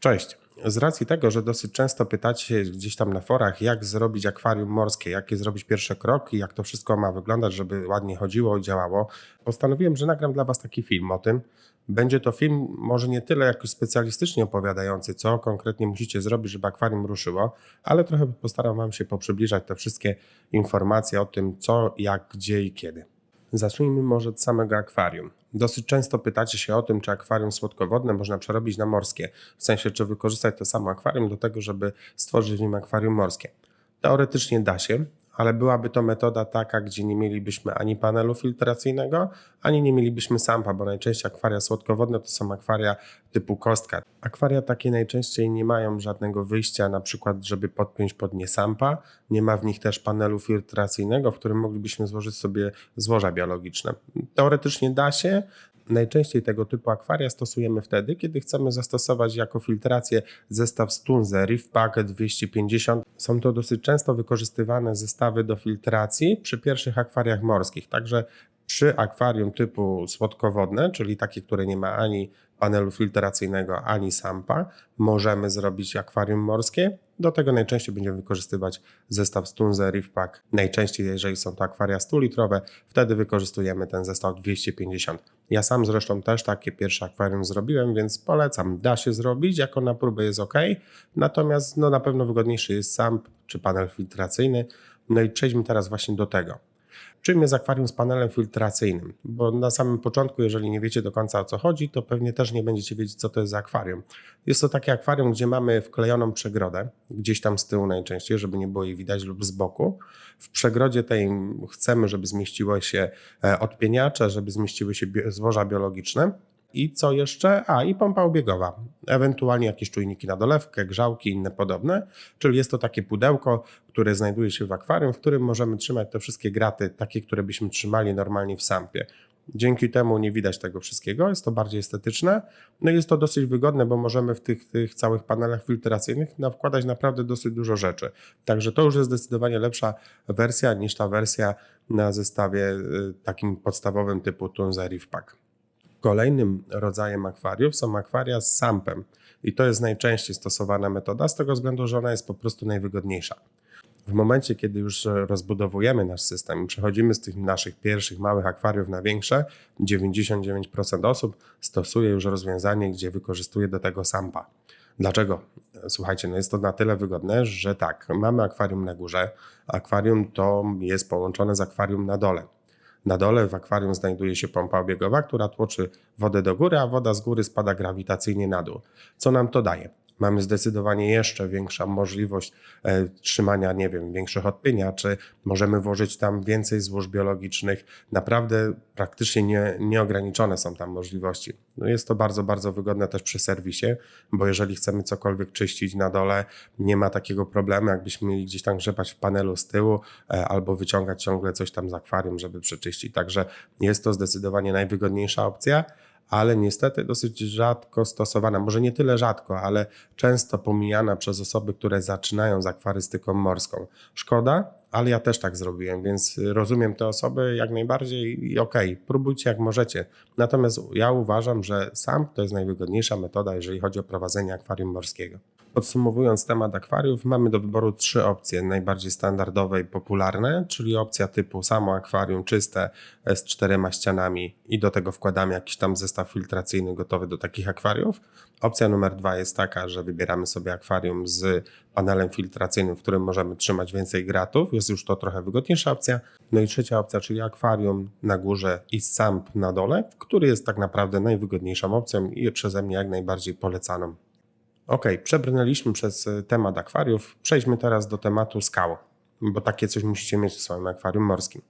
Cześć. Z racji tego, że dosyć często pytacie gdzieś tam na forach, jak zrobić akwarium morskie, jakie zrobić pierwsze kroki, jak to wszystko ma wyglądać, żeby ładnie chodziło i działało, postanowiłem, że nagram dla Was taki film o tym. Będzie to film może nie tyle jakoś specjalistycznie opowiadający, co konkretnie musicie zrobić, żeby akwarium ruszyło, ale trochę postaram Wam się poprzybliżać te wszystkie informacje o tym, co, jak, gdzie i kiedy. Zacznijmy może od samego akwarium. Dosyć często pytacie się o tym, czy akwarium słodkowodne można przerobić na morskie, w sensie czy wykorzystać to samo akwarium do tego, żeby stworzyć w nim akwarium morskie. Teoretycznie da się, ale byłaby to metoda taka, gdzie nie mielibyśmy ani panelu filtracyjnego, ani nie mielibyśmy sampa, bo najczęściej akwaria słodkowodne to są akwaria typu kostka. Akwaria takie najczęściej nie mają żadnego wyjścia, na przykład, żeby podpiąć pod nie sampa. Nie ma w nich też panelu filtracyjnego, w którym moglibyśmy złożyć sobie złoża biologiczne. Teoretycznie da się, Najczęściej tego typu akwaria stosujemy wtedy, kiedy chcemy zastosować jako filtrację zestaw Stunze Reef Packet 250. Są to dosyć często wykorzystywane zestawy do filtracji przy pierwszych akwariach morskich. Także przy akwarium typu słodkowodne, czyli takie, które nie ma ani panelu filtracyjnego, ani sampa, możemy zrobić akwarium morskie. Do tego najczęściej będziemy wykorzystywać zestaw Stunze Reef Pack. Najczęściej, jeżeli są to akwaria 100-litrowe, wtedy wykorzystujemy ten zestaw 250. Ja sam zresztą też takie pierwsze akwarium zrobiłem, więc polecam. Da się zrobić, jako na próbę jest ok. Natomiast no, na pewno wygodniejszy jest samp czy panel filtracyjny. No i przejdźmy teraz właśnie do tego. Czym jest akwarium z panelem filtracyjnym? Bo na samym początku, jeżeli nie wiecie do końca o co chodzi, to pewnie też nie będziecie wiedzieć, co to jest za akwarium. Jest to takie akwarium, gdzie mamy wklejoną przegrodę, gdzieś tam z tyłu najczęściej, żeby nie było jej widać, lub z boku. W przegrodzie tej chcemy, żeby zmieściło się e, odpieniacze, żeby zmieściły się złoża biologiczne i co jeszcze? A, i pompa obiegowa. Ewentualnie jakieś czujniki na dolewkę, grzałki, inne podobne. Czyli jest to takie pudełko, które znajduje się w akwarium, w którym możemy trzymać te wszystkie graty, takie, które byśmy trzymali normalnie w sampie. Dzięki temu nie widać tego wszystkiego, jest to bardziej estetyczne. No i jest to dosyć wygodne, bo możemy w tych, tych całych panelach filtracyjnych wkładać naprawdę dosyć dużo rzeczy. Także to już jest zdecydowanie lepsza wersja niż ta wersja na zestawie y, takim podstawowym typu Tunza Reef Pack. Kolejnym rodzajem akwariów są akwaria z sampem i to jest najczęściej stosowana metoda z tego względu, że ona jest po prostu najwygodniejsza. W momencie, kiedy już rozbudowujemy nasz system i przechodzimy z tych naszych pierwszych małych akwariów na większe, 99% osób stosuje już rozwiązanie, gdzie wykorzystuje do tego sampa. Dlaczego? Słuchajcie, no jest to na tyle wygodne, że tak, mamy akwarium na górze, akwarium to jest połączone z akwarium na dole. Na dole w akwarium znajduje się pompa obiegowa, która tłoczy wodę do góry, a woda z góry spada grawitacyjnie na dół. Co nam to daje? Mamy zdecydowanie jeszcze większą możliwość e, trzymania, nie wiem, większych odpieniaczy, możemy włożyć tam więcej złóż biologicznych. Naprawdę praktycznie nie, nieograniczone są tam możliwości. No jest to bardzo, bardzo wygodne też przy serwisie, bo jeżeli chcemy cokolwiek czyścić na dole, nie ma takiego problemu, jakbyśmy mieli gdzieś tam grzebać w panelu z tyłu e, albo wyciągać ciągle coś tam z akwarium, żeby przeczyścić. Także jest to zdecydowanie najwygodniejsza opcja ale niestety dosyć rzadko stosowana, może nie tyle rzadko, ale często pomijana przez osoby, które zaczynają z akwarystyką morską. Szkoda, ale ja też tak zrobiłem, więc rozumiem te osoby jak najbardziej i okej, okay, próbujcie jak możecie. Natomiast ja uważam, że sam to jest najwygodniejsza metoda, jeżeli chodzi o prowadzenie akwarium morskiego. Podsumowując temat akwariów, mamy do wyboru trzy opcje najbardziej standardowe i popularne, czyli opcja typu samo akwarium czyste z czterema ścianami i do tego wkładamy jakiś tam zestaw filtracyjny gotowy do takich akwariów. Opcja numer dwa jest taka, że wybieramy sobie akwarium z panelem filtracyjnym, w którym możemy trzymać więcej gratów. Jest już to trochę wygodniejsza opcja. No i trzecia opcja, czyli akwarium na górze i samp na dole, który jest tak naprawdę najwygodniejszą opcją i przeze mnie jak najbardziej polecaną. Ok, przebrnęliśmy przez e, temat akwariów. Przejdźmy teraz do tematu skał, bo takie coś musicie mieć w swoim akwarium morskim.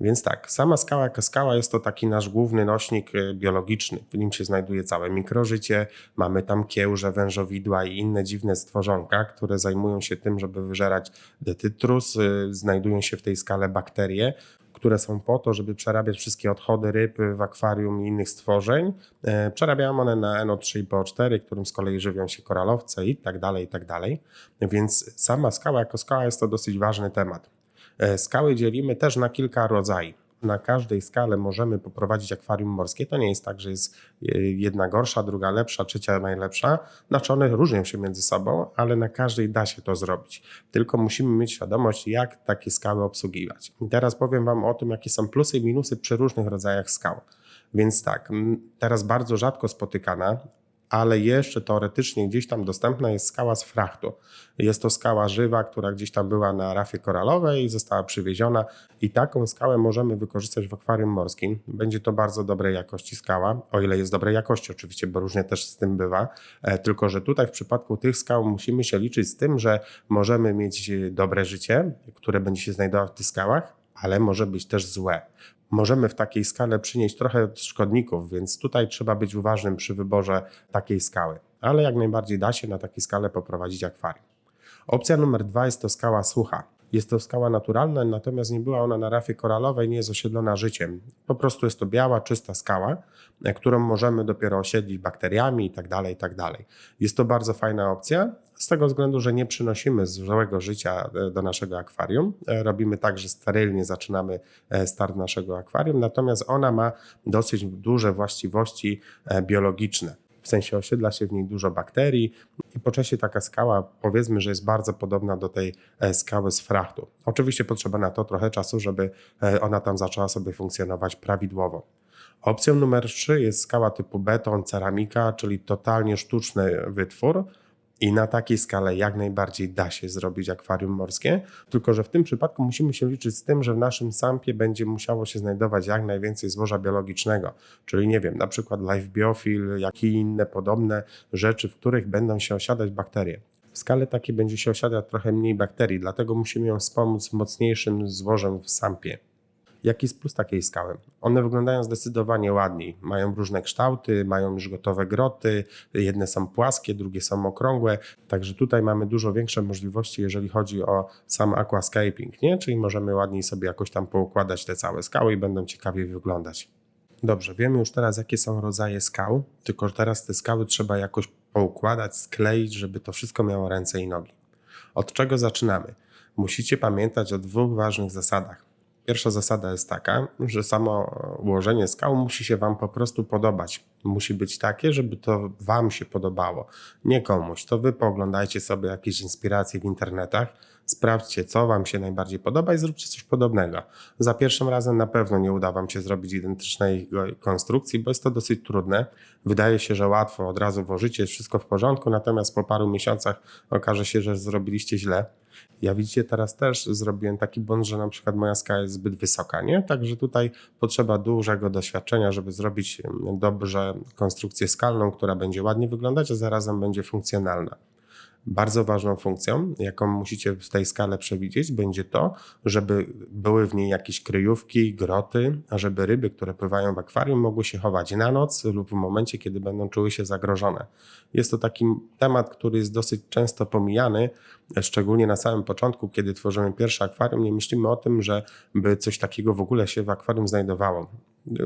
Więc tak, sama skała jako skała jest to taki nasz główny nośnik e, biologiczny. W nim się znajduje całe mikrożycie, mamy tam kiełże, wężowidła i inne dziwne stworzonka, które zajmują się tym, żeby wyżerać detytrus. E, znajdują się w tej skale bakterie, które są po to, żeby przerabiać wszystkie odchody ryb w akwarium i innych stworzeń. E, przerabiają one na NO3 i PO4, którym z kolei żywią się koralowce i tak dalej, i tak dalej. Więc sama skała jako skała jest to dosyć ważny temat. E, skały dzielimy też na kilka rodzajów. Na każdej skale możemy poprowadzić akwarium morskie. To nie jest tak, że jest e, jedna gorsza, druga lepsza, trzecia najlepsza. Znaczy one różnią się między sobą, ale na każdej da się to zrobić. Tylko musimy mieć świadomość, jak takie skały obsługiwać. I teraz powiem Wam o tym, jakie są plusy i minusy przy różnych rodzajach skał. Więc tak, teraz bardzo rzadko spotykana, ale jeszcze teoretycznie gdzieś tam dostępna jest skała z frachtu. Jest to skała żywa, która gdzieś tam była na rafie koralowej i została przywieziona i taką skałę możemy wykorzystać w akwarium morskim. Będzie to bardzo dobrej jakości skała, o ile jest dobrej jakości oczywiście, bo różnie też z tym bywa, e, tylko że tutaj w przypadku tych skał musimy się liczyć z tym, że możemy mieć dobre życie, które będzie się znajdować w tych skałach, ale może być też złe możemy w takiej skale przynieść trochę szkodników, więc tutaj trzeba być uważnym przy wyborze takiej skały. Ale jak najbardziej da się na takiej skale poprowadzić akwarium. Opcja numer dwa jest to skała sucha. Jest to skała naturalna, natomiast nie była ona na rafie koralowej, nie jest osiedlona życiem. Po prostu jest to biała, czysta skała, e, którą możemy dopiero osiedlić bakteriami itd., tak itd. Tak jest to bardzo fajna opcja, z tego względu, że nie przynosimy złego życia e, do naszego akwarium. E, robimy tak, że sterylnie zaczynamy start naszego akwarium, natomiast ona ma dosyć duże właściwości biologiczne w sensie osiedla się w niej dużo bakterii i po czasie taka skała powiedzmy, że jest bardzo podobna do tej e, skały z frachtu. Oczywiście potrzeba na to trochę czasu, żeby e, ona tam zaczęła sobie funkcjonować prawidłowo. Opcją numer 3 jest skała typu beton, ceramika, czyli totalnie sztuczny wytwór, i na takiej skale jak najbardziej da się zrobić akwarium morskie, tylko że w tym przypadku musimy się liczyć z tym, że w naszym sampie będzie musiało się znajdować jak najwięcej złoża biologicznego, czyli nie wiem, na przykład live biofil, jak i inne podobne rzeczy, w których będą się osiadać bakterie. W skale takiej będzie się osiadać trochę mniej bakterii, dlatego musimy ją wspomóc mocniejszym złożem w sampie. Jaki jest plus takiej skały? One wyglądają zdecydowanie ładniej. Mają różne kształty, mają już gotowe groty, jedne są płaskie, drugie są okrągłe, także tutaj mamy dużo większe możliwości, jeżeli chodzi o sam aquascaping, nie? czyli możemy ładniej sobie jakoś tam poukładać te całe skały i będą ciekawie wyglądać. Dobrze, wiemy już teraz, jakie są rodzaje skał, tylko teraz te skały trzeba jakoś poukładać, skleić, żeby to wszystko miało ręce i nogi. Od czego zaczynamy? Musicie pamiętać o dwóch ważnych zasadach. Pierwsza zasada jest taka, że samo ułożenie skał musi się Wam po prostu podobać. Musi być takie, żeby to Wam się podobało, nie komuś. To Wy pooglądajcie sobie jakieś inspiracje w internetach, sprawdźcie, co Wam się najbardziej podoba i zróbcie coś podobnego. Za pierwszym razem na pewno nie uda Wam się zrobić identycznej konstrukcji, bo jest to dosyć trudne. Wydaje się, że łatwo, od razu włożycie, jest wszystko w porządku, natomiast po paru miesiącach okaże się, że zrobiliście źle. Ja widzicie, teraz też zrobiłem taki błąd, że na przykład moja skala jest zbyt wysoka, nie? Także tutaj potrzeba dużego doświadczenia, żeby zrobić dobrze konstrukcję skalną, która będzie ładnie wyglądać, a zarazem będzie funkcjonalna. Bardzo ważną funkcją, jaką musicie w tej skale przewidzieć, będzie to, żeby były w niej jakieś kryjówki, groty, a żeby ryby, które pływają w akwarium, mogły się chować na noc lub w momencie, kiedy będą czuły się zagrożone. Jest to taki temat, który jest dosyć często pomijany, szczególnie na samym początku, kiedy tworzymy pierwsze akwarium, nie myślimy o tym, że by coś takiego w ogóle się w akwarium znajdowało.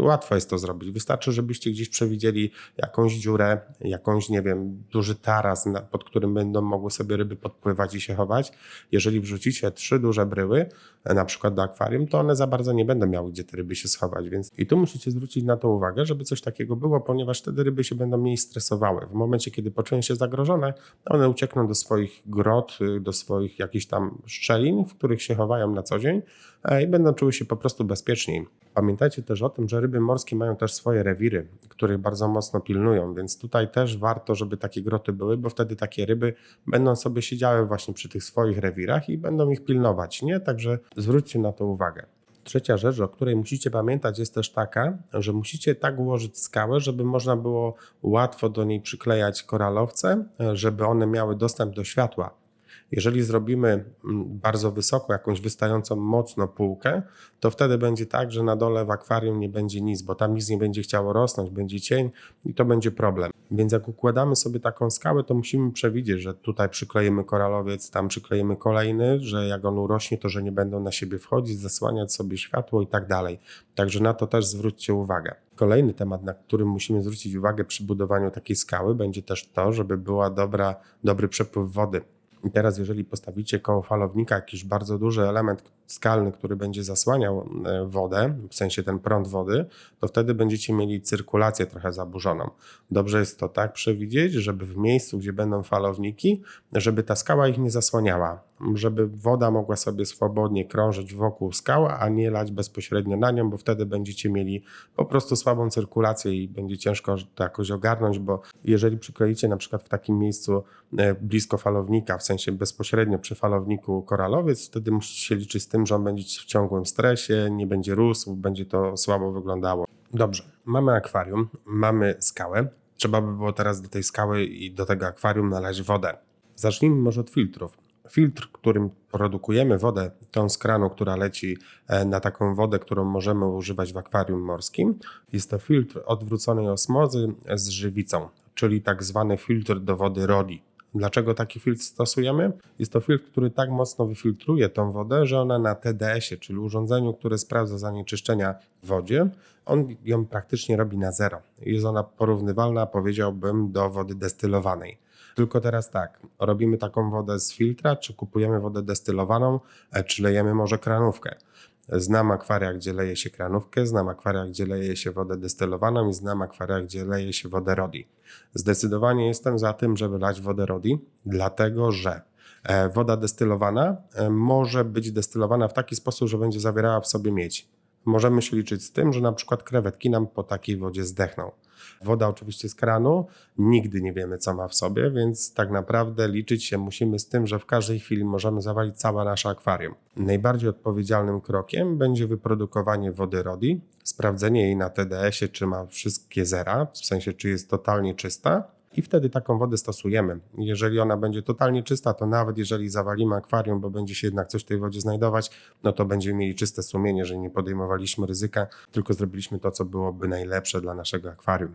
Łatwo jest to zrobić. Wystarczy, żebyście gdzieś przewidzieli jakąś dziurę, jakąś, nie wiem, duży taras, pod którym będą mogły sobie ryby podpływać i się chować. Jeżeli wrzucicie trzy duże bryły, na przykład do akwarium, to one za bardzo nie będą miały gdzie te ryby się schować. Więc i tu musicie zwrócić na to uwagę, żeby coś takiego było, ponieważ wtedy ryby się będą mniej stresowały. W momencie, kiedy poczują się zagrożone, one uciekną do swoich grot, do swoich jakichś tam szczelin, w których się chowają na co dzień e, i będą czuły się po prostu bezpieczniej. Pamiętajcie też o tym, że ryby morskie mają też swoje rewiry, których bardzo mocno pilnują, więc tutaj też warto, żeby takie groty były, bo wtedy takie ryby będą sobie siedziały właśnie przy tych swoich rewirach i będą ich pilnować, nie? Także zwróćcie na to uwagę. Trzecia rzecz, o której musicie pamiętać, jest też taka, że musicie tak ułożyć skałę, żeby można było łatwo do niej przyklejać koralowce, żeby one miały dostęp do światła. Jeżeli zrobimy mm, bardzo wysoko, jakąś wystającą mocno półkę, to wtedy będzie tak, że na dole w akwarium nie będzie nic, bo tam nic nie będzie chciało rosnąć, będzie cień i to będzie problem. Więc jak układamy sobie taką skałę, to musimy przewidzieć, że tutaj przykleimy koralowiec, tam przykleimy kolejny, że jak on urośnie, to że nie będą na siebie wchodzić, zasłaniać sobie światło i tak dalej. Także na to też zwróćcie uwagę. Kolejny temat, na którym musimy zwrócić uwagę przy budowaniu takiej skały, będzie też to, żeby była dobra, dobry przepływ wody I teraz, jeżeli postawicie koło falownika jakiś bardzo duży element skalny, który będzie zasłaniał e, wodę, w sensie ten prąd wody, to wtedy będziecie mieli cyrkulację trochę zaburzoną. Dobrze jest to tak przewidzieć, żeby w miejscu, gdzie będą falowniki, żeby ta skała ich nie zasłaniała, żeby woda mogła sobie swobodnie krążyć wokół skała, a nie lać bezpośrednio na nią, bo wtedy będziecie mieli po prostu słabą cyrkulację i będzie ciężko to jakoś ogarnąć, bo jeżeli przykleicie na przykład w takim miejscu e, blisko falownika, w sensie bezpośrednio przy falowniku koralowiec, wtedy musicie się liczyć z tym, że on będzie w ciągłym stresie, nie będzie rósł, będzie to słabo wyglądało. Dobrze, mamy akwarium, mamy skałę. Trzeba by było teraz do tej skały i do tego akwarium nalać wodę. Zacznijmy może od filtrów. Filtr, którym produkujemy wodę, tą z kranu, która leci e, na taką wodę, którą możemy używać w akwarium morskim, jest to filtr odwróconej osmozy z żywicą, czyli tak zwany filtr do wody RODI. Dlaczego taki filtr stosujemy? Jest to filtr, który tak mocno wyfiltruje tą wodę, że ona na TDS-ie, czyli urządzeniu, które sprawdza zanieczyszczenia w wodzie, on ją praktycznie robi na zero. Jest ona porównywalna, powiedziałbym, do wody destylowanej. Tylko teraz tak, robimy taką wodę z filtra, czy kupujemy wodę destylowaną, e, czy lejemy może kranówkę. Znam akwaria, gdzie leje się kranówkę, znam akwaria, gdzie leje się wodę destylowaną i znam akwaria, gdzie leje się wodę Rodi. Zdecydowanie jestem za tym, żeby lać wodę Rodi, dlatego że e, woda destylowana e, może być destylowana w taki sposób, że będzie zawierała w sobie miedź. Możemy się liczyć z tym, że na przykład krewetki nam po takiej wodzie zdechną. Woda oczywiście z kranu, nigdy nie wiemy, co ma w sobie, więc tak naprawdę liczyć się musimy z tym, że w każdej chwili możemy zawalić całe nasze akwarium. Najbardziej odpowiedzialnym krokiem będzie wyprodukowanie wody RODI, sprawdzenie jej na TDS-ie, czy ma wszystkie zera, w sensie czy jest totalnie czysta, i wtedy taką wodę stosujemy. Jeżeli ona będzie totalnie czysta, to nawet jeżeli zawalimy akwarium, bo będzie się jednak coś w tej wodzie znajdować, no to będziemy mieli czyste sumienie, że nie podejmowaliśmy ryzyka, tylko zrobiliśmy to, co byłoby najlepsze dla naszego akwarium.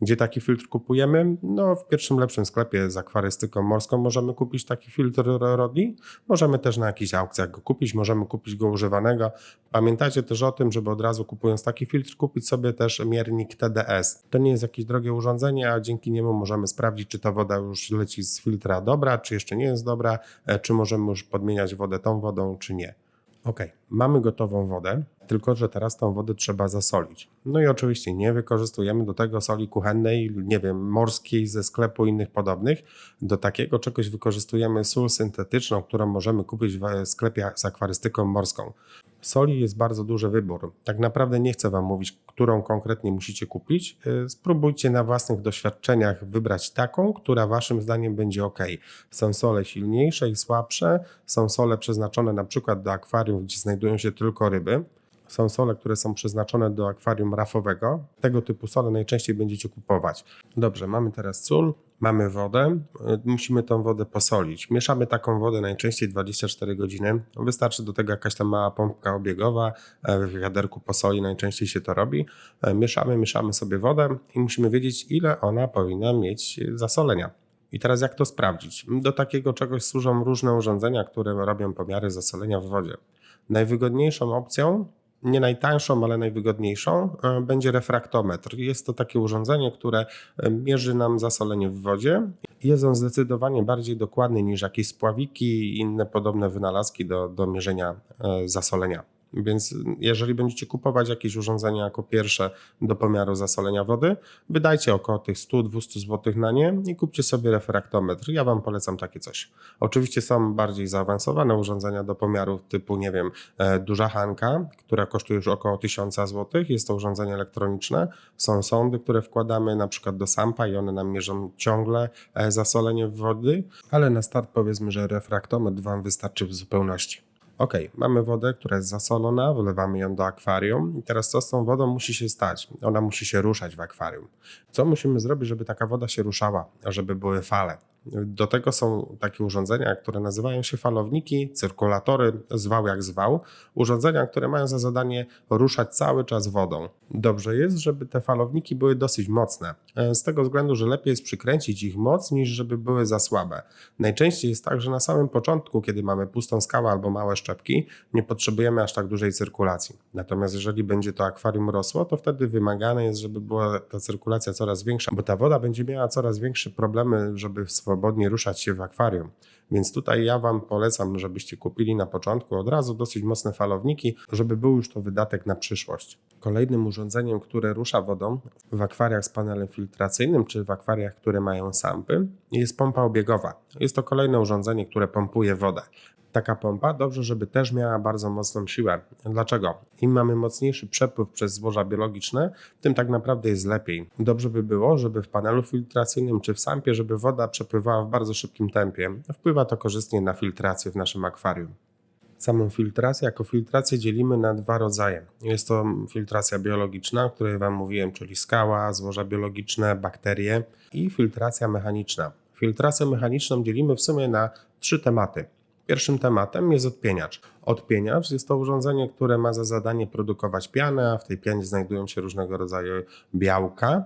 Gdzie taki filtr kupujemy? No, w pierwszym lepszym sklepie z akwarystyką morską możemy kupić taki filtr Rodli. Możemy też na jakichś aukcjach go kupić, możemy kupić go używanego. Pamiętajcie też o tym, żeby od razu kupując taki filtr, kupić sobie też miernik TDS. To nie jest jakieś drogie urządzenie, a dzięki niemu możemy sprawdzić, czy ta woda już leci z filtra dobra, czy jeszcze nie jest dobra, e, czy możemy już podmieniać wodę tą wodą, czy nie. Ok, mamy gotową wodę, tylko że teraz tą wodę trzeba zasolić. No i oczywiście nie wykorzystujemy do tego soli kuchennej, nie wiem, morskiej ze sklepu innych podobnych. Do takiego czegoś wykorzystujemy sól syntetyczną, którą możemy kupić w sklepie z akwarystyką morską. Soli jest bardzo duży wybór. Tak naprawdę nie chcę Wam mówić, którą konkretnie musicie kupić. Y, spróbujcie na własnych doświadczeniach wybrać taką, która Waszym zdaniem będzie ok. Są sole silniejsze i słabsze, są sole przeznaczone na przykład do akwarium, gdzie znajdują się tylko ryby. Są sole, które są przeznaczone do akwarium rafowego. Tego typu sole najczęściej będziecie kupować. Dobrze, mamy teraz sól, mamy wodę, musimy tą wodę posolić. Mieszamy taką wodę najczęściej 24 godziny. Wystarczy do tego jakaś tam mała pompka obiegowa, w wiaderku posoli najczęściej się to robi. Mieszamy, mieszamy sobie wodę i musimy wiedzieć, ile ona powinna mieć zasolenia. I teraz jak to sprawdzić? Do takiego czegoś służą różne urządzenia, które robią pomiary zasolenia w wodzie. Najwygodniejszą opcją nie najtańszą, ale najwygodniejszą, e, będzie refraktometr. Jest to takie urządzenie, które e, mierzy nam zasolenie w wodzie. Jest on zdecydowanie bardziej dokładny niż jakieś spławiki i inne podobne wynalazki do, do mierzenia e, zasolenia. Więc jeżeli będziecie kupować jakieś urządzenia jako pierwsze do pomiaru zasolenia wody, wydajcie około tych 100-200 zł na nie i kupcie sobie refraktometr. Ja Wam polecam takie coś. Oczywiście są bardziej zaawansowane urządzenia do pomiaru typu, nie wiem, e, duża Hanka, która kosztuje już około 1000 zł. Jest to urządzenie elektroniczne. Są sondy, które wkładamy na przykład do sampa i one nam mierzą ciągle e, zasolenie wody, ale na start powiedzmy, że refraktometr Wam wystarczy w zupełności. Ok, mamy wodę, która jest zasolona, wlewamy ją do akwarium i teraz co z tą wodą musi się stać? Ona musi się ruszać w akwarium. Co musimy zrobić, żeby taka woda się ruszała, żeby były fale? Do tego są takie urządzenia, które nazywają się falowniki, cyrkulatory, zwał jak zwał. Urządzenia, które mają za zadanie ruszać cały czas wodą. Dobrze jest, żeby te falowniki były dosyć mocne, e, z tego względu, że lepiej jest przykręcić ich moc, niż żeby były za słabe. Najczęściej jest tak, że na samym początku, kiedy mamy pustą skałę albo małe szczepki, nie potrzebujemy aż tak dużej cyrkulacji. Natomiast jeżeli będzie to akwarium rosło, to wtedy wymagane jest, żeby była ta cyrkulacja coraz większa, bo ta woda będzie miała coraz większe problemy, żeby w swoim swobodnie ruszać się w akwarium. Więc tutaj ja Wam polecam, żebyście kupili na początku od razu dosyć mocne falowniki, żeby był już to wydatek na przyszłość. Kolejnym urządzeniem, które rusza wodą w akwariach z panelem filtracyjnym czy w akwariach, które mają sampy, jest pompa obiegowa. Jest to kolejne urządzenie, które pompuje wodę. Taka pompa dobrze, żeby też miała bardzo mocną siłę. Dlaczego? Im mamy mocniejszy przepływ przez złoża biologiczne, tym tak naprawdę jest lepiej. Dobrze by było, żeby w panelu filtracyjnym czy w sampie, żeby woda przepływała w bardzo szybkim tempie. Wpływa to korzystnie na filtrację w naszym akwarium. Samą filtrację jako filtrację dzielimy na dwa rodzaje. Jest to filtracja biologiczna, o której Wam mówiłem, czyli skała, złoża biologiczne, bakterie i filtracja mechaniczna. Filtrację mechaniczną dzielimy w sumie na trzy tematy. Pierwszym tematem jest odpieniacz. Odpieniacz jest to urządzenie, które ma za zadanie produkować pianę, a w tej pianie znajdują się różnego rodzaju białka,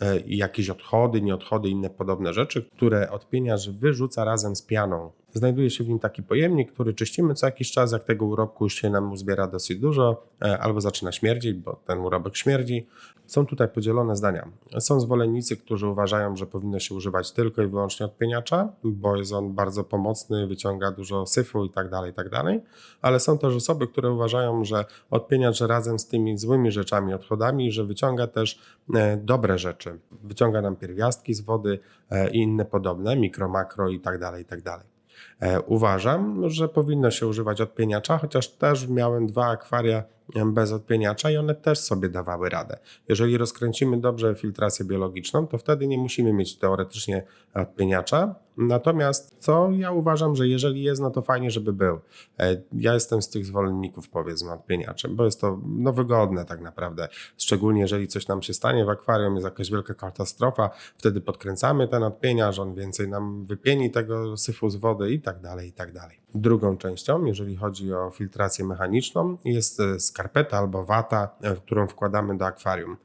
e, jakieś odchody, nieodchody, inne podobne rzeczy, które odpieniacz wyrzuca razem z pianą. Znajduje się w nim taki pojemnik, który czyścimy co jakiś czas, jak tego urobku już się nam uzbiera dosyć dużo, e, albo zaczyna śmierdzić, bo ten urobek śmierdzi. Są tutaj podzielone zdania. Są zwolennicy, którzy uważają, że powinno się używać tylko i wyłącznie odpieniacza, bo jest on bardzo pomocny, wyciąga dużo syfu i tak dalej, i tak dalej. Ale są też osoby, które uważają, że odpieniacz razem z tymi złymi rzeczami, odchodami, że wyciąga też e, dobre rzeczy. Wyciąga nam pierwiastki z wody e, i inne podobne, mikro, makro i tak dalej, i tak dalej. E, uważam, że powinno się używać odpieniacza, chociaż też miałem dwa akwaria bez odpieniacza i one też sobie dawały radę. Jeżeli rozkręcimy dobrze filtrację biologiczną, to wtedy nie musimy mieć teoretycznie odpieniacza. Natomiast co ja uważam, że jeżeli jest, no to fajnie, żeby był. E, ja jestem z tych zwolenników powiedzmy odpieniaczem, bo jest to no, wygodne tak naprawdę. Szczególnie jeżeli coś nam się stanie w akwarium, jest jakaś wielka katastrofa, wtedy podkręcamy ten odpieniacz, on więcej nam wypieni tego syfu z wody i tak dalej, i tak dalej. Drugą częścią, jeżeli chodzi o filtrację mechaniczną, jest e, skarpeta albo wata, e, którą wkładamy do akwarium.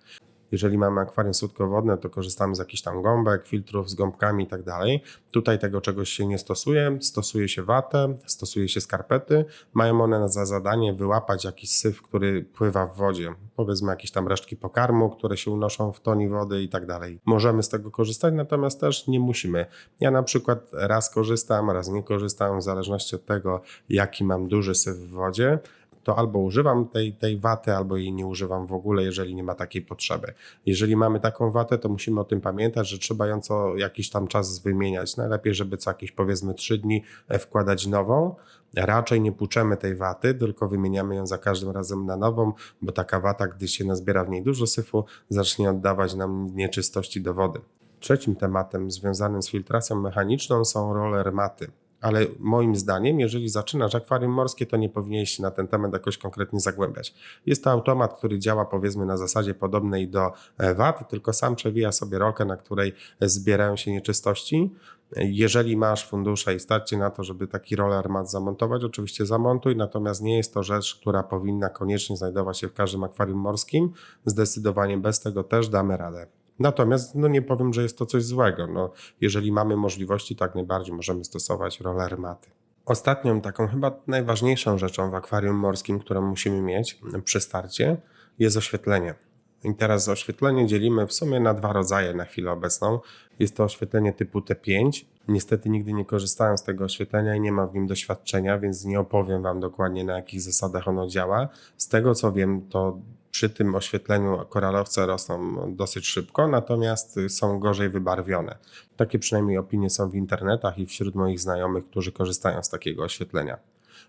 Jeżeli mamy akwarium słodkowodne, to korzystamy z jakichś tam gąbek, filtrów z gąbkami i tak dalej. Tutaj tego czegoś się nie stosuje. Stosuje się watę, stosuje się skarpety. Mają one za zadanie wyłapać jakiś syf, który pływa w wodzie. Powiedzmy jakieś tam resztki pokarmu, które się unoszą w toni wody i tak dalej. Możemy z tego korzystać, natomiast też nie musimy. Ja na przykład raz korzystam, raz nie korzystam, w zależności od tego, jaki mam duży syf w wodzie to albo używam tej, tej waty, albo jej nie używam w ogóle, jeżeli nie ma takiej potrzeby. Jeżeli mamy taką watę, to musimy o tym pamiętać, że trzeba ją co jakiś tam czas wymieniać. Najlepiej, żeby co jakieś powiedzmy 3 dni e, wkładać nową. Raczej nie płuczemy tej waty, tylko wymieniamy ją za każdym razem na nową, bo taka wata, gdy się nazbiera w niej dużo syfu, zacznie oddawać nam nieczystości do wody. Trzecim tematem związanym z filtracją mechaniczną są roller maty ale moim zdaniem, jeżeli zaczynasz akwarium morskie, to nie powinieneś się na ten temat jakoś konkretnie zagłębiać. Jest to automat, który działa powiedzmy na zasadzie podobnej do e, VAT, tylko sam przewija sobie rolkę, na której zbierają się nieczystości. Jeżeli masz fundusze i starcie na to, żeby taki roller mat zamontować, oczywiście zamontuj, natomiast nie jest to rzecz, która powinna koniecznie znajdować się w każdym akwarium morskim. Zdecydowanie bez tego też damy radę. Natomiast no nie powiem, że jest to coś złego. No, jeżeli mamy możliwości, tak najbardziej możemy stosować rolery maty. Ostatnią taką chyba najważniejszą rzeczą w akwarium morskim, którą musimy mieć przy starcie, jest oświetlenie. I teraz oświetlenie dzielimy w sumie na dwa rodzaje na chwilę obecną. Jest to oświetlenie typu T5. Niestety nigdy nie korzystałem z tego oświetlenia i nie mam w nim doświadczenia, więc nie opowiem Wam dokładnie na jakich zasadach ono działa. Z tego co wiem, to przy tym oświetleniu koralowce rosną dosyć szybko, natomiast są gorzej wybarwione. Takie przynajmniej opinie są w internetach i wśród moich znajomych, którzy korzystają z takiego oświetlenia.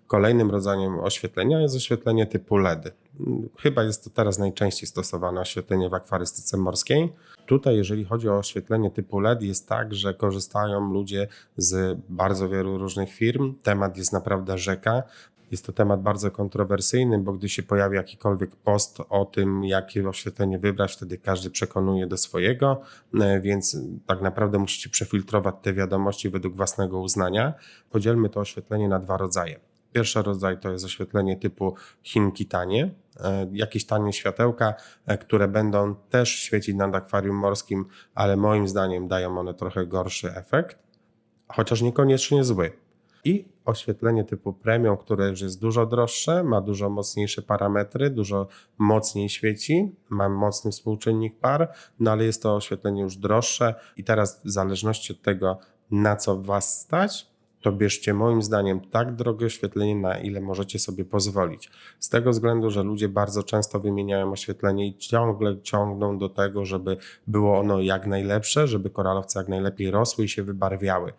Kolejnym rodzajem oświetlenia jest oświetlenie typu LED. Chyba jest to teraz najczęściej stosowane oświetlenie w akwarystyce morskiej. Tutaj, jeżeli chodzi o oświetlenie typu LED, jest tak, że korzystają ludzie z bardzo wielu różnych firm. Temat jest naprawdę rzeka. Jest to temat bardzo kontrowersyjny, bo gdy się pojawi jakikolwiek post o tym, jakie oświetlenie wybrać, wtedy każdy przekonuje do swojego, e, więc tak naprawdę musicie przefiltrować te wiadomości według własnego uznania. Podzielmy to oświetlenie na dwa rodzaje. Pierwszy rodzaj to jest oświetlenie typu Chinki tanie, e, jakieś tanie światełka, e, które będą też świecić nad akwarium morskim, ale moim zdaniem dają one trochę gorszy efekt, chociaż niekoniecznie zły i oświetlenie typu premium, które już jest dużo droższe, ma dużo mocniejsze parametry, dużo mocniej świeci, ma mocny współczynnik par, no ale jest to oświetlenie już droższe i teraz w zależności od tego, na co Was stać, to bierzcie moim zdaniem tak drogie oświetlenie, na ile możecie sobie pozwolić. Z tego względu, że ludzie bardzo często wymieniają oświetlenie i ciągle ciągną do tego, żeby było ono jak najlepsze, żeby koralowce jak najlepiej rosły i się wybarwiały.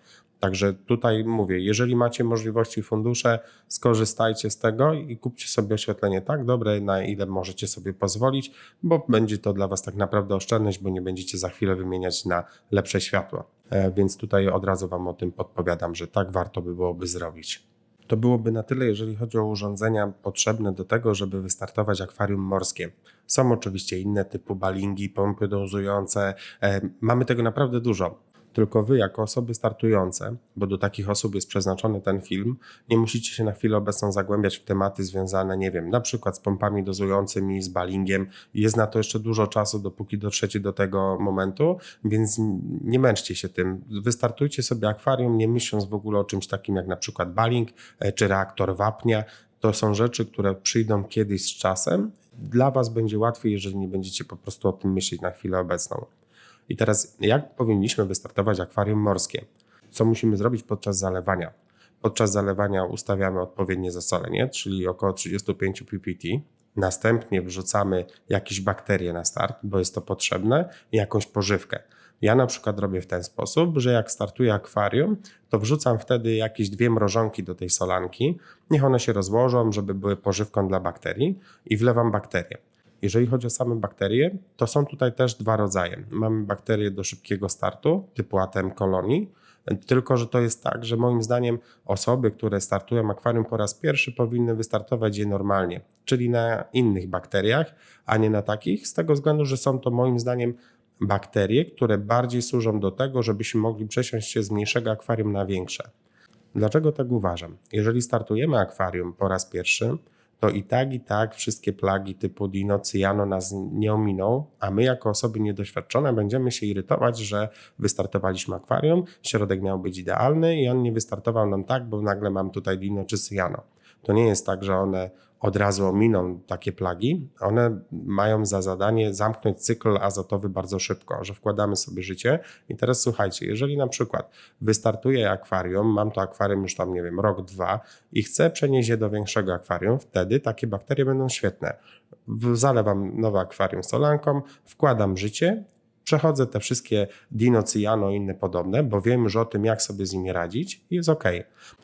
Także tutaj mówię, jeżeli macie możliwości, fundusze, skorzystajcie z tego i kupcie sobie oświetlenie tak dobre, na ile możecie sobie pozwolić, bo będzie to dla Was tak naprawdę oszczędność, bo nie będziecie za chwilę wymieniać na lepsze światło. E, Więc tutaj od razu Wam o tym podpowiadam, że tak warto by byłoby zrobić. To byłoby na tyle, jeżeli chodzi o urządzenia potrzebne do tego, żeby wystartować akwarium morskie. Są oczywiście inne typu balingi, pompy dozujące. E, Mamy tego naprawdę dużo. Tylko wy, jako osoby startujące, bo do takich osób jest przeznaczony ten film, nie musicie się na chwilę obecną zagłębiać w tematy związane, nie wiem, na przykład z pompami dozującymi, z balingiem. Jest na to jeszcze dużo czasu, dopóki dotrzecie do tego momentu, więc nie męczcie się tym. Wystartujcie sobie akwarium, nie myśląc w ogóle o czymś takim jak na przykład baling e, czy reaktor wapnia. To są rzeczy, które przyjdą kiedyś z czasem. Dla Was będzie łatwiej, jeżeli nie będziecie po prostu o tym myśleć na chwilę obecną. I teraz, jak powinniśmy wystartować akwarium morskie? Co musimy zrobić podczas zalewania? Podczas zalewania ustawiamy odpowiednie zasolenie, czyli około 35 ppt. Następnie wrzucamy jakieś bakterie na start, bo jest to potrzebne, i jakąś pożywkę. Ja na przykład robię w ten sposób, że jak startuję akwarium, to wrzucam wtedy jakieś dwie mrożonki do tej solanki. Niech one się rozłożą, żeby były pożywką dla bakterii i wlewam bakterie. Jeżeli chodzi o same bakterie, to są tutaj też dwa rodzaje. Mamy bakterie do szybkiego startu, typu ATM kolonii, tylko że to jest tak, że moim zdaniem osoby, które startują akwarium po raz pierwszy, powinny wystartować je normalnie, czyli na innych bakteriach, a nie na takich, z tego względu, że są to moim zdaniem bakterie, które bardziej służą do tego, żebyśmy mogli przesiąść się z mniejszego akwarium na większe. Dlaczego tak uważam? Jeżeli startujemy akwarium po raz pierwszy, to i tak, i tak wszystkie plagi typu dino, cyjano nas nie ominą, a my jako osoby niedoświadczone będziemy się irytować, że wystartowaliśmy akwarium, środek miał być idealny i on nie wystartował nam tak, bo nagle mam tutaj dino czy cyjano. To nie jest tak, że one od razu ominą takie plagi. One mają za zadanie zamknąć cykl azotowy bardzo szybko, że wkładamy sobie życie. I teraz słuchajcie, jeżeli na przykład wystartuję akwarium, mam to akwarium już tam, nie wiem, rok, dwa i chcę przenieść je do większego akwarium, wtedy takie bakterie będą świetne. Zalewam nowe akwarium solanką, wkładam życie przechodzę te wszystkie dino, cyjano i inne podobne, bo wiem już o tym, jak sobie z nimi radzić i jest ok.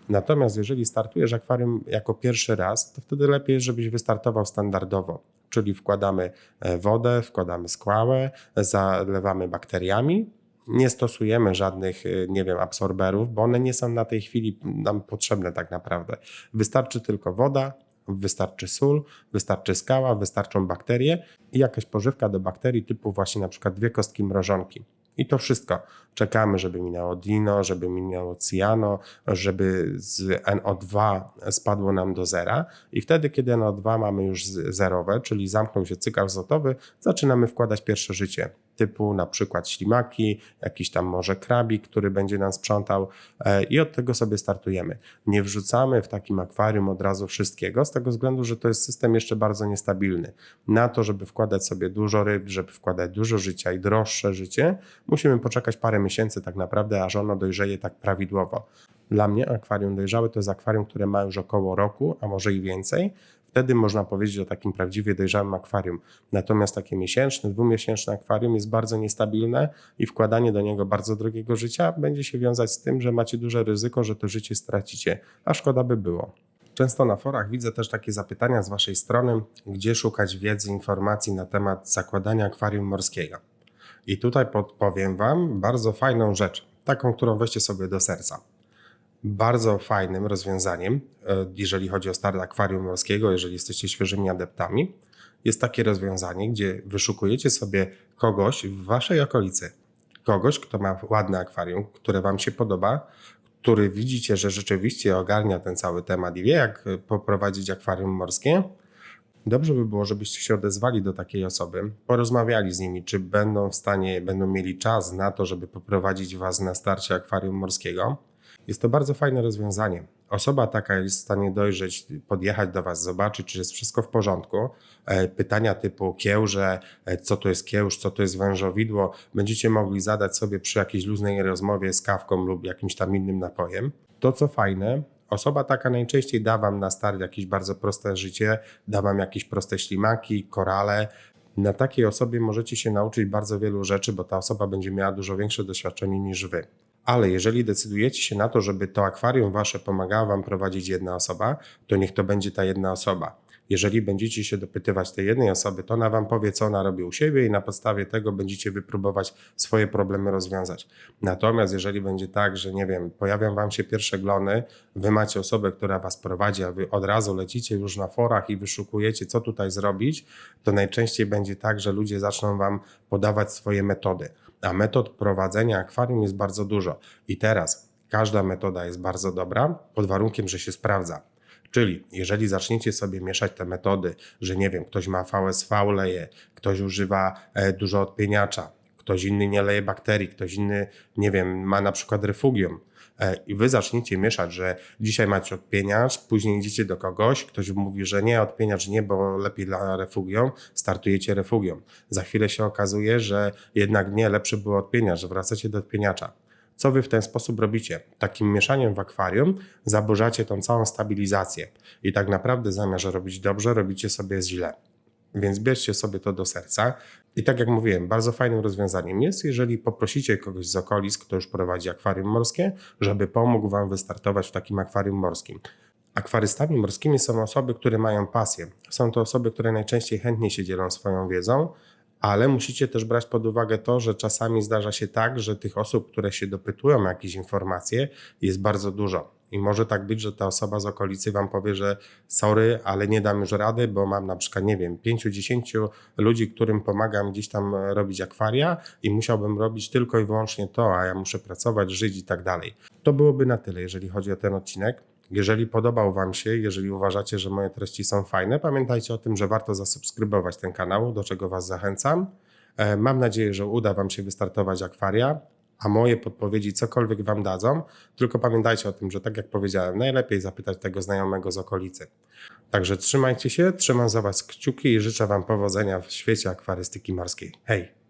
Natomiast jeżeli startujesz akwarium jako pierwszy raz, to wtedy lepiej, żebyś wystartował standardowo. Czyli wkładamy e, wodę, wkładamy skłałę, zalewamy bakteriami, nie stosujemy żadnych, y, nie wiem, absorberów, bo one nie są na tej chwili nam potrzebne tak naprawdę. Wystarczy tylko woda, wystarczy sól, wystarczy skała, wystarczą bakterie i jakaś pożywka do bakterii typu właśnie na przykład dwie kostki mrożonki. I to wszystko. Czekamy, żeby minęło dino, żeby minęło cyjano, żeby z NO2 spadło nam do zera i wtedy, kiedy NO2 mamy już zerowe, czyli zamknął się cykl azotowy, zaczynamy wkładać pierwsze życie typu na przykład ślimaki, jakiś tam może krabik, który będzie nam sprzątał e, i od tego sobie startujemy. Nie wrzucamy w takim akwarium od razu wszystkiego, z tego względu, że to jest system jeszcze bardzo niestabilny. Na to, żeby wkładać sobie dużo ryb, żeby wkładać dużo życia i droższe życie, musimy poczekać parę miesięcy tak naprawdę, aż ono dojrzeje tak prawidłowo. Dla mnie akwarium dojrzałe to jest akwarium, które ma już około roku, a może i więcej. Wtedy można powiedzieć o takim prawdziwie dojrzałym akwarium. Natomiast takie miesięczne, dwumiesięczne akwarium jest bardzo niestabilne i wkładanie do niego bardzo drogiego życia będzie się wiązać z tym, że macie duże ryzyko, że to życie stracicie, a szkoda by było. Często na forach widzę też takie zapytania z Waszej strony, gdzie szukać wiedzy, informacji na temat zakładania akwarium morskiego. I tutaj podpowiem Wam bardzo fajną rzecz, taką, którą weźcie sobie do serca. Bardzo fajnym rozwiązaniem, e, jeżeli chodzi o start akwarium morskiego, jeżeli jesteście świeżymi adeptami, jest takie rozwiązanie, gdzie wyszukujecie sobie kogoś w Waszej okolicy. Kogoś, kto ma ładne akwarium, które Wam się podoba, który widzicie, że rzeczywiście ogarnia ten cały temat i wie, jak e, poprowadzić akwarium morskie. Dobrze by było, żebyście się odezwali do takiej osoby, porozmawiali z nimi, czy będą w stanie, będą mieli czas na to, żeby poprowadzić Was na starcie akwarium morskiego. Jest to bardzo fajne rozwiązanie. osoba taka jest w stanie dojrzeć, podjechać do Was, zobaczyć, czy jest wszystko w porządku. E, Pytania typu kiełże, e, co to jest kiełż, co to jest wężowidło, będziecie mogli zadać sobie przy jakiejś luźnej rozmowie z kawką lub jakimś tam innym napojem. To, co fajne, Osoba taka najczęściej da wam na start jakieś bardzo proste życie, da wam jakieś proste ślimaki, korale. Na takiej osobie możecie się nauczyć bardzo wielu rzeczy, bo ta osoba będzie miała dużo większe doświadczenie niż wy. Ale jeżeli decydujecie się na to, żeby to akwarium wasze pomagała wam prowadzić jedna osoba, to niech to będzie ta jedna osoba. Jeżeli będziecie się dopytywać tej jednej osoby, to ona wam powie, co ona robi u siebie i na podstawie tego będziecie wypróbować swoje problemy rozwiązać. Natomiast jeżeli będzie tak, że nie wiem, pojawią wam się pierwsze glony, wy macie osobę, która was prowadzi, a wy od razu lecicie już na forach i wyszukujecie, co tutaj zrobić, to najczęściej będzie tak, że ludzie zaczną wam podawać swoje metody. A metod prowadzenia akwarium jest bardzo dużo. I teraz każda metoda jest bardzo dobra, pod warunkiem, że się sprawdza. Czyli jeżeli zaczniecie sobie mieszać te metody, że nie wiem, ktoś ma VSV leje, ktoś używa e, dużo odpieniacza, ktoś inny nie leje bakterii, ktoś inny, nie wiem, ma na przykład refugium, e, i wy zaczniecie mieszać, że dzisiaj macie odpieniacz, później idziecie do kogoś, ktoś mówi, że nie, odpieniacz nie, bo lepiej dla refugium, startujecie refugium. Za chwilę się okazuje, że jednak nie, lepszy był odpieniacz, wracacie do odpieniacza. Co wy w ten sposób robicie? Takim mieszaniem w akwarium zaburzacie tą całą stabilizację i tak naprawdę zamiast robić dobrze, robicie sobie źle. Więc bierzcie sobie to do serca. I tak jak mówiłem, bardzo fajnym rozwiązaniem jest, jeżeli poprosicie kogoś z okolic, kto już prowadzi akwarium morskie, żeby pomógł Wam wystartować w takim akwarium morskim. Akwarystami morskimi są osoby, które mają pasję. Są to osoby, które najczęściej chętnie się dzielą swoją wiedzą, ale musicie też brać pod uwagę to, że czasami zdarza się tak, że tych osób, które się dopytują o jakieś informacje, jest bardzo dużo. I może tak być, że ta osoba z okolicy wam powie, że sorry, ale nie dam już rady, bo mam na przykład, nie wiem, 5-10 ludzi, którym pomagam gdzieś tam robić akwaria i musiałbym robić tylko i wyłącznie to, a ja muszę pracować, żyć i tak dalej. To byłoby na tyle, jeżeli chodzi o ten odcinek. Jeżeli podobał Wam się, jeżeli uważacie, że moje treści są fajne, pamiętajcie o tym, że warto zasubskrybować ten kanał, do czego Was zachęcam. E, Mam nadzieję, że uda Wam się wystartować akwaria, a moje podpowiedzi cokolwiek Wam dadzą. Tylko pamiętajcie o tym, że tak jak powiedziałem, najlepiej zapytać tego znajomego z okolicy. Także trzymajcie się, trzymam za Was kciuki i życzę Wam powodzenia w świecie akwarystyki morskiej. Hej!